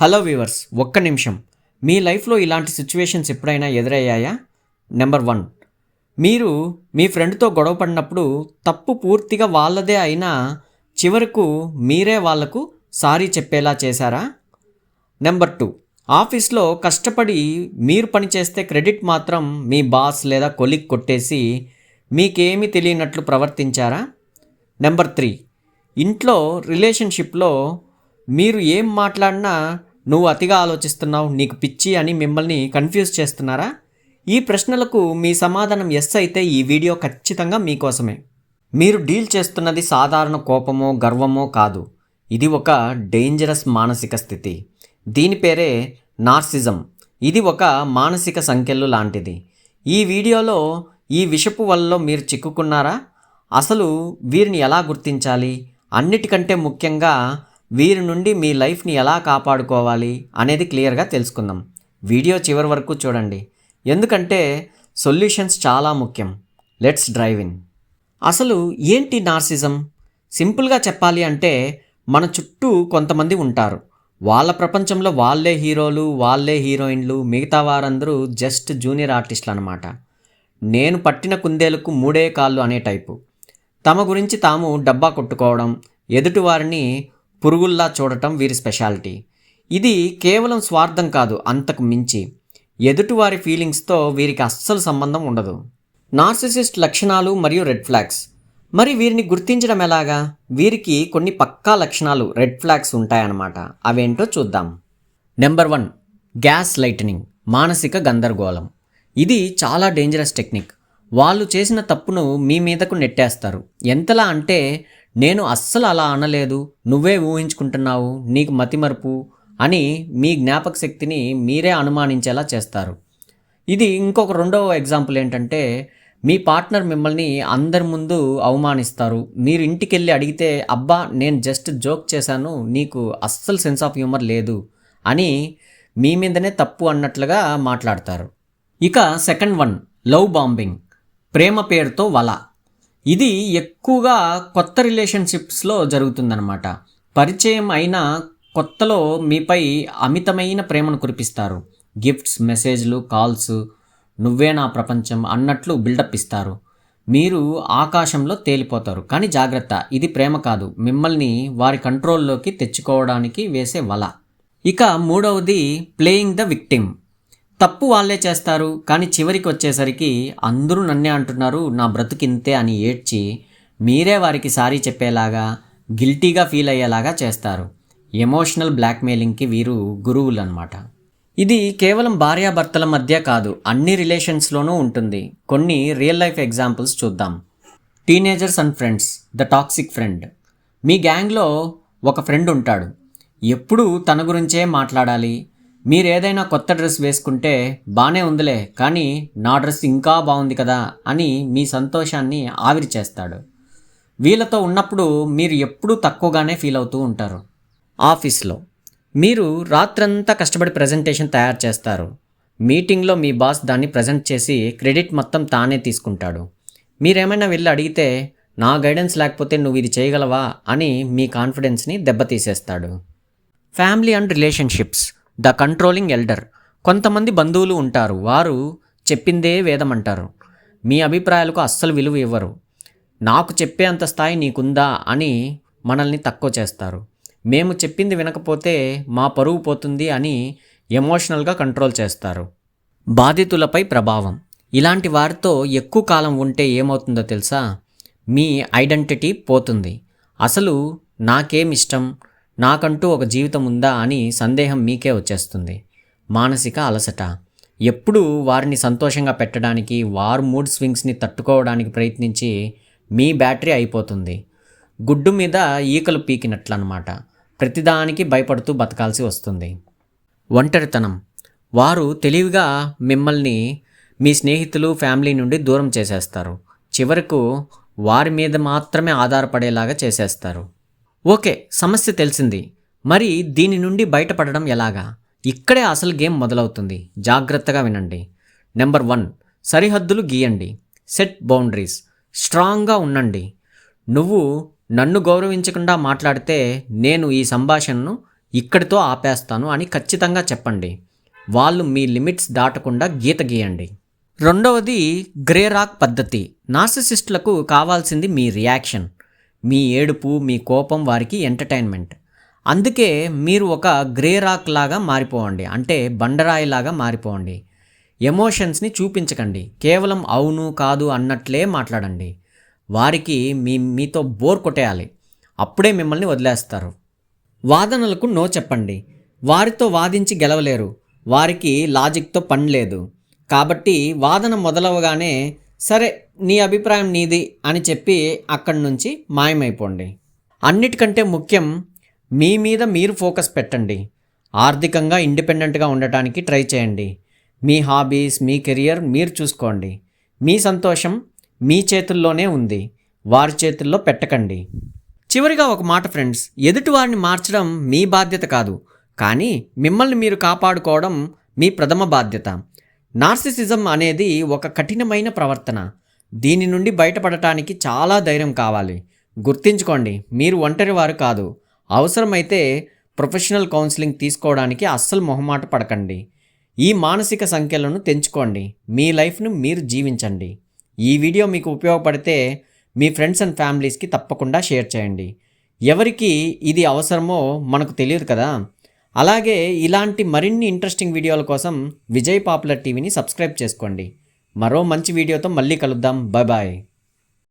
Hello viewers ఒక్క నిమిషం. మీ లైఫ్లో ఇలాంటి సిచ్యువేషన్స్ ఎప్పుడైనా ఎదురయ్యాయా? Number one. మీరు మీ ఫ్రెండ్తో గొడవ పడినప్పుడు తప్పు పూర్తిగా వాళ్ళదే అయినా చివరకు మీరే వాళ్ళకు సారీ చెప్పేలా చేశారా? Number two. ఆఫీస్లో కష్టపడి మీరు పనిచేస్తే క్రెడిట్ మాత్రం మీ బాస్ లేదా కొలిక్ కొట్టేసి మీకేమీ తెలియనట్లు ప్రవర్తించారా? Number three. ఇంట్లో రిలేషన్షిప్లో మీరు ఏం మాట్లాడినా నువ్వు అతిగా ఆలోచిస్తున్నావు నీకు పిచ్చి అని మిమ్మల్ని కన్ఫ్యూజ్ చేస్తున్నారా? ఈ ప్రశ్నలకు మీ సమాధానం ఎస్ అయితే ఈ వీడియో ఖచ్చితంగా మీకోసమే. మీరు డీల్ చేస్తున్నది సాధారణ కోపమో గర్వమో కాదు. ఇది ఒక డేంజరస్ మానసిక స్థితి. దీని పేరే నార్సిజం ఇది ఒక మానసిక సంఖ్యలు లాంటిది. ఈ వీడియోలో ఈ విషపు వలలో మీరు చిక్కుకున్నారా? అసలు వీరిని ఎలా గుర్తించాలి? అన్నిటికంటే ముఖ్యంగా వీరి నుండి మీ లైఫ్ని ఎలా కాపాడుకోవాలి అనేది క్లియర్గా తెలుసుకుందాం. వీడియో చివరి వరకు చూడండి. ఎందుకంటే సొల్యూషన్స్ చాలా ముఖ్యం. లెట్స్ డ్రైవ్ ఇన్ అసలు ఏంటి నార్సిజం? సింపుల్గా చెప్పాలి అంటే మన చుట్టూ కొంతమంది ఉంటారు. వాళ్ళ ప్రపంచంలో వాళ్ళే హీరోలు వాళ్ళే హీరోయిన్లు మిగతా వారందరూ జస్ట్ జూనియర్ ఆర్టిస్టులు అనమాట నేను పట్టిన కుందేలకు మూడే కాళ్ళు అనే టైపు. తమ గురించి తాము డబ్బా కొట్టుకోవడం ఎదుటివారిని పురుగుల్లా చూడటం వీరి స్పెషాలిటీ. ఇది కేవలం స్వార్థం కాదు అంతకు మించి. ఎదుటివారి ఫీలింగ్స్తో వీరికి అస్సలు సంబంధం ఉండదు. నార్సిసిస్ట్ లక్షణాలు మరియు రెడ్ ఫ్లాగ్స్. మరి వీరిని గుర్తించడం ఎలాగా? వీరికి కొన్ని పక్కా లక్షణాలు రెడ్ ఫ్లాగ్స్ ఉంటాయన్నమాట. అవేంటో చూద్దాం. నెంబర్ వన్ గ్యాస్ లైటనింగ్ మానసిక గందరగోళం. ఇది చాలా డేంజరస్ టెక్నిక్. వాళ్ళు చేసిన తప్పును మీ మీదకు నెట్టేస్తారు. ఎంతలా అంటే నేను అస్సలు అలా అనలేదు. నువ్వే ఊహించుకుంటున్నావు నీకు మతిమరుపు అని మీ జ్ఞాపక శక్తిని మీరే అనుమానించేలా చేస్తారు. ఇది ఇంకొక రెండవ ఎగ్జాంపుల్ ఏంటంటే మీ పార్ట్నర్ మిమ్మల్ని అందరి ముందు అవమానిస్తారు. మీరు ఇంటికి వెళ్ళి అడిగితే అబ్బా నేను జస్ట్ జోక్ చేశాను నీకు అస్సలు సెన్స్ ఆఫ్ హ్యూమర్ లేదు అని మీ మీదనే తప్పు అన్నట్లుగా మాట్లాడతారు. ఇక సెకండ్ వన్ లవ్ బాంబింగ్. ప్రేమ పేరుతో వల. ఇది ఎక్కువగా కొత్త రిలేషన్షిప్స్లో జరుగుతుందన్నమాట. పరిచయం అయిన కొత్తలో మీపై అమితమైన ప్రేమను కురిపిస్తారు. గిఫ్ట్స్ మెసేజ్లు కాల్స్ నువ్వే నా ప్రపంచం అన్నట్లు బిల్డప్ ఇస్తారు. మీరు ఆకాశంలో తేలిపోతారు. కానీ జాగ్రత్త ఇది ప్రేమ కాదు. మిమ్మల్ని వారి కంట్రోల్లోకి తెచ్చుకోవడానికి వేసే వల. ఇక మూడవది ప్లేయింగ్ ద విక్టిమ్. తప్పు వాళ్ళే చేస్తారు కానీ చివరికి వచ్చేసరికి అందరూ నన్నే అంటున్నారు నా బ్రతుకింతే అని ఏడ్చి మీరే వారికి సారీ చెప్పేలాగా గిల్టీగా ఫీల్ అయ్యేలాగా చేస్తారు. ఎమోషనల్ బ్లాక్మెయిలింగ్కి వీరు గురువులు అనమాట ఇది కేవలం భార్యాభర్తల మధ్య కాదు అన్ని రిలేషన్స్లోనూ ఉంటుంది. కొన్ని రియల్ లైఫ్ ఎగ్జాంపుల్స్ చూద్దాం. Teenagers and friends the toxic friend. మీ గ్యాంగ్లో ఒక ఫ్రెండ్ ఉంటాడు. ఎప్పుడూ తన గురించే మాట్లాడాలి మీరు ఏదైనా కొత్త డ్రెస్ వేసుకుంటే బాగానే ఉందిలే కానీ నా డ్రెస్ ఇంకా బాగుంది కదా అని మీ సంతోషాన్ని ఆవిరి చేస్తాడు. వీళ్ళతో ఉన్నప్పుడు మీరు ఎప్పుడూ తక్కువగానే ఫీల్ అవుతూ ఉంటారు. ఆఫీస్లో మీరు రాత్రంతా కష్టపడి ప్రజెంటేషన్ తయారు చేస్తారు. మీటింగ్లో మీ బాస్ దాన్ని ప్రజెంట్ చేసి క్రెడిట్ మొత్తం తానే తీసుకుంటాడు. మీరేమైనా వెళ్ళి అడిగితే నా గైడెన్స్ లేకపోతే నువ్వు ఇది చేయగలవా? అని మీ కాన్ఫిడెన్స్ని దెబ్బతీసేస్తాడు. Family and relationships the controlling elder. కొంతమంది బంధువులు ఉంటారు. వారు చెప్పిందే వేదమంటారు. మీ అభిప్రాయాలకు అస్సలు విలువ ఇవ్వరు. నాకు చెప్పే అంత స్థాయి నీకుందా అని మనల్ని తక్కువ చేస్తారు. మేము చెప్పింది వినకపోతే మా పరువు పోతుంది అని ఎమోషనల్గా కంట్రోల్ చేస్తారు. బాధితులపై ప్రభావం. ఇలాంటి వారితో ఎక్కువ కాలం ఉంటే ఏమవుతుందో తెలుసా? మీ ఐడెంటిటీ పోతుంది. అసలు నాకేమిష్టం నాకంటూ ఒక జీవితం ఉందా అని సందేహం మీకే వచ్చేస్తుంది. మానసిక అలసట. ఎప్పుడూ వారిని సంతోషంగా పెట్టడానికి వారు మూడ్ స్వింగ్స్ని తట్టుకోవడానికి ప్రయత్నించి మీ బ్యాటరీ అయిపోతుంది. గుడ్డు మీద ఈకలు పీకినట్లనమాట ప్రతిదానికి భయపడుతూ బతకాల్సి వస్తుంది. ఒంటరితనం. వారు తెలివిగా మిమ్మల్ని మీ స్నేహితులు ఫ్యామిలీ నుండి దూరం చేసేస్తారు. చివరకు వారి మీద మాత్రమే ఆధారపడేలాగా చేసేస్తారు. ఓకే సమస్య తెలిసింది. మరి దీని నుండి బయటపడడం ఎలాగా? ఇక్కడే అసలు గేమ్ మొదలవుతుంది. జాగ్రత్తగా వినండి. నెంబర్ వన్ సరిహద్దులు గీయండి. Set boundaries. స్ట్రాంగ్గా ఉండండి. నువ్వు నన్ను గౌరవించకుండా మాట్లాడితే నేను ఈ సంభాషణను ఇక్కడితో ఆపేస్తాను అని ఖచ్చితంగా చెప్పండి. వాళ్ళు మీ లిమిట్స్ దాటకుండా గీత గీయండి. రెండవది గ్రే రాక్ పద్ధతి. నార్సిసిస్టులకు కావాల్సింది మీ రియాక్షన్. మీ ఏడుపు మీ కోపం వారికి ఎంటర్టైన్మెంట్ అందుకే మీరు ఒక గ్రే రాక్ లాగా మారిపోవండి. అంటే బండరాయి లాగా మారిపోవండి. ఎమోషన్స్ని చూపించకండి. కేవలం అవును కాదు అన్నట్లే మాట్లాడండి. వారికి మీ మీతో బోర్ కొట్టేయాలి. అప్పుడే మిమ్మల్ని వదిలేస్తారు. వాదనలకు నో చెప్పండి. వారితో వాదించి గెలవలేరు. వారికి లాజిక్తో పని లేదు. కాబట్టి వాదన మొదలవగానే సరే నీ అభిప్రాయం నీది అని చెప్పి అక్కడి నుంచి మాయమైపోండి. అన్నిటికంటే ముఖ్యం మీ మీద మీరు ఫోకస్ పెట్టండి. ఆర్థికంగా ఇండిపెండెంట్గా ఉండటానికి ట్రై చేయండి. మీ హాబీస్ మీ కెరియర్ మీరు చూసుకోండి. మీ సంతోషం మీ చేతుల్లోనే ఉంది. వారి చేతుల్లో పెట్టకండి. చివరిగా ఒక మాట ఫ్రెండ్స్ ఎదుటి వారిని మార్చడం మీ బాధ్యత కాదు. కానీ మిమ్మల్ని మీరు కాపాడుకోవడం మీ ప్రథమ బాధ్యత. నార్సిసిజం అనేది ఒక కఠినమైన ప్రవర్తన. దీని నుండి బయటపడటానికి చాలా ధైర్యం కావాలి. గుర్తించుకోండి మీరు ఒంటరి వారు కాదు. అవసరమైతే ప్రొఫెషనల్ కౌన్సిలింగ్ తీసుకోవడానికి అస్సలు మొహమాట పడకండి. ఈ మానసిక సంఖ్యలను తెంచుకోండి. మీ లైఫ్ను మీరు జీవించండి. ఈ వీడియో మీకు ఉపయోగపడితే మీ ఫ్రెండ్స్ అండ్ ఫ్యామిలీస్కి తప్పకుండా షేర్ చేయండి. ఎవరికి ఇది అవసరమో మనకు తెలియదు కదా? అలాగే ఇలాంటి మరిన్ని ఇంట్రెస్టింగ్ వీడియోల కోసం విజయ్ పాపులర్ టీవీని సబ్స్క్రైబ్ చేసుకోండి. మరో మంచి వీడియోతో మళ్ళీ కలుద్దాం. Bye bye.